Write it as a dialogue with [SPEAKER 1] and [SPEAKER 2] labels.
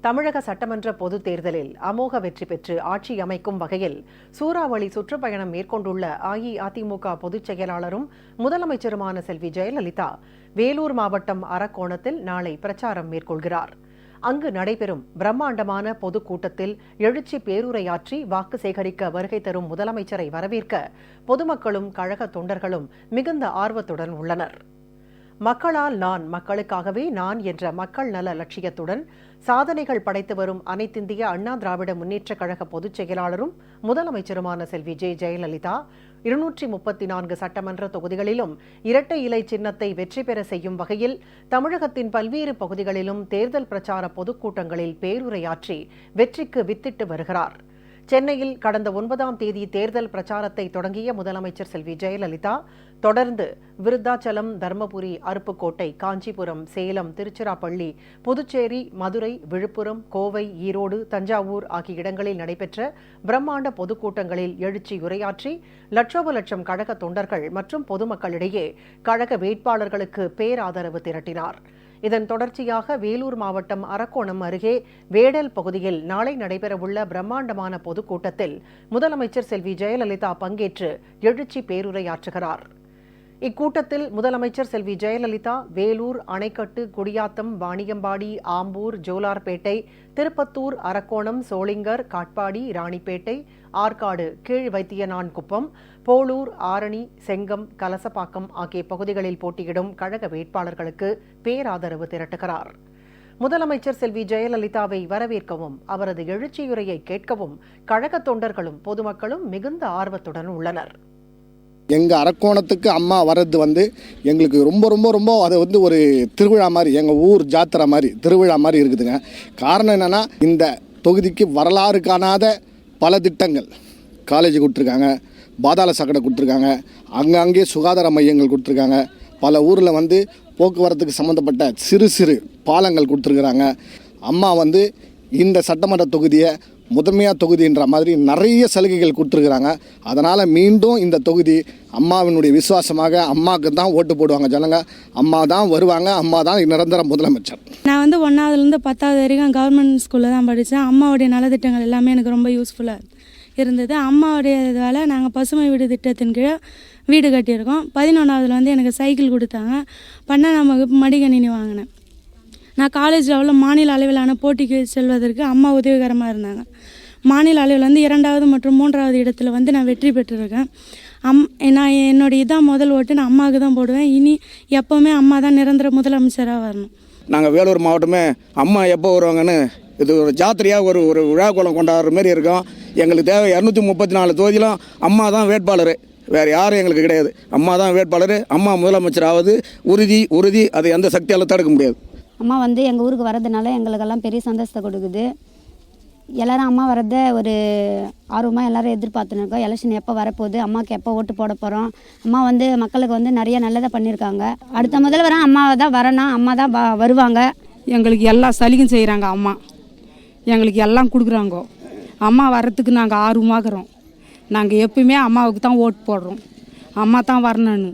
[SPEAKER 1] தமிழக சட்டமன்ற பொதுத் தேர்தலில் அமோக வெற்றி பெற்று ஆட்சி அமைக்கும் வகையில் சூறாவளி சுற்றுப்பயணம் மேற்கொண்டுள்ள அஇஅதிமுக பொதுச் செயலாளரும் முதலமைச்சருமான செல்வி ஜெயலலிதா வேலூர் மாவட்டம் அரக்கோணத்தில் நாளை பிரச்சாரம் மேற்கொள்கிறார். அங்கு நடைபெறும் பிரம்மாண்டமான பொதுக்கூட்டத்தில் எழுச்சி பேருரையாற்றி வாக்கு சேகரிக்க வருகை தரும் முதலமைச்சரை வரவேற்க பொதுமக்களும் கழக தொண்டர்களும் மிகுந்த ஆர்வத்துடன் உள்ளனர். மக்களால் நான் மக்களுக்காகவே நான் என்ற மக்கள் நல லட்சியத்துடன் சாதனைகள் படைத்து வரும் அனைத்திந்திய அண்ணா திராவிட முன்னேற்றக் கழக பொதுச் செயலாளரும் முதலமைச்சருமான செல்வி ஜே. ஜெயலலிதா இருநூற்றி முப்பத்தி நான்கு சட்டமன்ற தொகுதிகளிலும் இரட்டை இலை சின்னத்தை வெற்றி பெற செய்யும் வகையில் தமிழகத்தின் பல்வேறு பகுதிகளிலும் தேர்தல் பிரச்சார பொதுக்கூட்டங்களில் பேருரையாற்றி வெற்றிக்கு வித்திட்டு வருகிறார். சென்னையில் கடந்த ஒன்பதாம் தேதி தேர்தல் பிரச்சாரத்தை தொடங்கிய முதலமைச்சர் செல்வி ஜெயலலிதா தொடர்ந்து விருத்தாச்சலம் தர்மபுரி அருப்புக்கோட்டை காஞ்சிபுரம் சேலம் திருச்சிராப்பள்ளி புதுச்சேரி மதுரை விழுப்புரம் கோவை ஈரோடு தஞ்சாவூர் ஆகிய இடங்களில் நடைபெற்ற பிரம்மாண்ட பொதுக்கூட்டங்களில் எழுச்சி உரையாற்றி லட்சோப லட்சம் கழக தொண்டர்கள் மற்றும் பொதுமக்களிடையே கழக வேட்பாளர்களுக்கு பேராதரவு திரட்டினார். இதன் தொடர்ச்சியாக வேலூர் மாவட்டம் அரக்கோணம் அருகே வேடல் பகுதியில் நாளை நடைபெறவுள்ள பிரம்மாண்டமான பொதுக்கூட்டத்தில் முதலமைச்சர் செல்வி ஜெயலலிதா பங்கேற்று எழுச்சி பேருரையாற்றுகிறார். இக்கூட்டத்தில் முதலமைச்சர் செல்வி ஜெயலலிதா வேலூர் அணைக்கட்டு குடியாத்தம் வாணியம்பாடி ஆம்பூர் ஜோலார்பேட்டை திருப்பத்தூர் அரக்கோணம் சோளிங்கர் காட்பாடி ராணிப்பேட்டை ஆற்காடு கீழ் வைத்தியனான்குப்பம் போளூர் ஆரணி செங்கம் கலசப்பாக்கம் ஆகிய பகுதிகளில் போட்டியிடும் கழக வேட்பாளர்களுக்கு பேராதரவு திரட்டுகிறார். முதலமைச்சர் செல்வி ஜெயலலிதாவை வரவேற்கவும் அவரது எழுச்சியுரையை கேட்கவும் கழக தொண்டர்களும் பொதுமக்களும் மிகுந்த ஆர்வத்துடன் உள்ளனர்.
[SPEAKER 2] எங்கள் அரக்கோணத்துக்கு அம்மா வர்றது வந்து எங்களுக்கு ரொம்ப ரொம்ப ரொம்ப அது வந்து ஒரு திருவிழா மாதிரி எங்கள் ஊர் ஜாத்திரை மாதிரி திருவிழா மாதிரி இருக்குதுங்க. காரணம் என்னென்னா இந்த தொகுதிக்கு வரலாறு காணாத பல திட்டங்கள். காலேஜ் கொடுத்துருக்காங்க பாதாள சாக்கடை கொடுத்துருக்காங்க அங்கங்கே சுகாதார மையங்கள் கொடுத்துருக்காங்க. பல ஊரில் வந்து போக்குவரத்துக்கு சம்மந்தப்பட்ட சிறு சிறு பாலங்கள் கொடுத்துருக்குறாங்க. அம்மா வந்து இந்த சட்டமன்ற தொகுதியை முதன்மையாக தொகுதின்ற மாதிரி நிறைய சலுகைகள் கொடுத்துருக்குறாங்க. அதனால் மீண்டும் இந்த தொகுதி அம்மாவினுடைய விசுவாசமாக அம்மாவுக்கு தான் ஓட்டு போடுவாங்க ஜனங்க. அம்மா தான் வருவாங்க அம்மா தான் நிரந்தர முதலமைச்சர்.
[SPEAKER 3] நான் வந்து ஒன்றாவதுலேருந்து பத்தாவது வரைக்கும் கவர்மெண்ட் ஸ்கூலில் தான் படித்தேன். அம்மாவுடைய நலத்திட்டங்கள் எல்லாமே எனக்கு ரொம்ப யூஸ்ஃபுல்லாக இருந்தது. அம்மாவுடைய இதால் நாங்கள் பசுமை வீடு திட்டத்தின் கீழே வீடு கட்டியிருக்கோம். பதினொன்றாவதுல வந்து எனக்கு சைக்கிள் கொடுத்தாங்க. பன்னெண்டாம் வகுப்பு மடிக்கணினி வாங்கினேன். நான் காலேஜ் லெவலில் மாநில அளவிலான போட்டிக்கு செல்வதற்கு அம்மா உதவிகரமாக இருந்தாங்க. மாநில அளவில் வந்து இரண்டாவது மற்றும் மூன்றாவது இடத்துல வந்து நான் வெற்றி பெற்றிருக்கேன். அம் நான் என்னுடைய இதான் முதல் ஓட்டு நான் அம்மாவுக்கு தான் போடுவேன். இனி எப்போவுமே அம்மா தான் நிரந்தர முதலமைச்சராக வரணும்.
[SPEAKER 4] நாங்கள் வேலூர் மாவட்டமே அம்மா எப்போ வருவாங்கன்னு இது ஒரு ஜாத்திரையாக ஒரு ஒரு விழா கோலம் கொண்டாடுற மாதிரி இருக்கும். எங்களுக்கு தேவை இரநூத்தி முப்பத்தி நாலு தொகுதியிலும் அம்மா தான் வேட்பாளர். வேறு யாரும் எங்களுக்கு கிடையாது. அம்மா தான் வேட்பாளர். அம்மா முதலமைச்சர் ஆவது உறுதி உறுதி. அதை எந்த சக்தியால் தடுக்க முடியாது.
[SPEAKER 5] அம்மா வந்து எங்கள் ஊருக்கு வர்றதுனால எங்களுக்கெல்லாம் பெரிய சந்தோஷத்தை கொடுக்குது. எல்லோரும் அம்மா வரத ஒரு ஆர்வமாக எல்லோரும் எதிர்பார்த்துன்னு இருக்கோம். எலெக்ஷன் எப்போ வரப்போகுது? அம்மாவுக்கு எப்போ ஓட்டு போட போகிறோம் அம்மா வந்து மக்களுக்கு வந்து நிறைய நல்லதை பண்ணியிருக்காங்க. அடுத்த முதல்வராக அம்மாவை தான் வரணும். அம்மா தான் வருவாங்க.
[SPEAKER 6] எங்களுக்கு எல்லா சலுகையும் செய்கிறாங்க அம்மா. எங்களுக்கு எல்லாம் கொடுக்குறாங்க. அம்மா வர்றதுக்கு நாங்கள் ஆர்வமாகறோம். நாங்கள் எப்பயுமே அம்மாவுக்கு தான் ஓட்டு போடுறோம். அம்மா தான் வரணும்னு.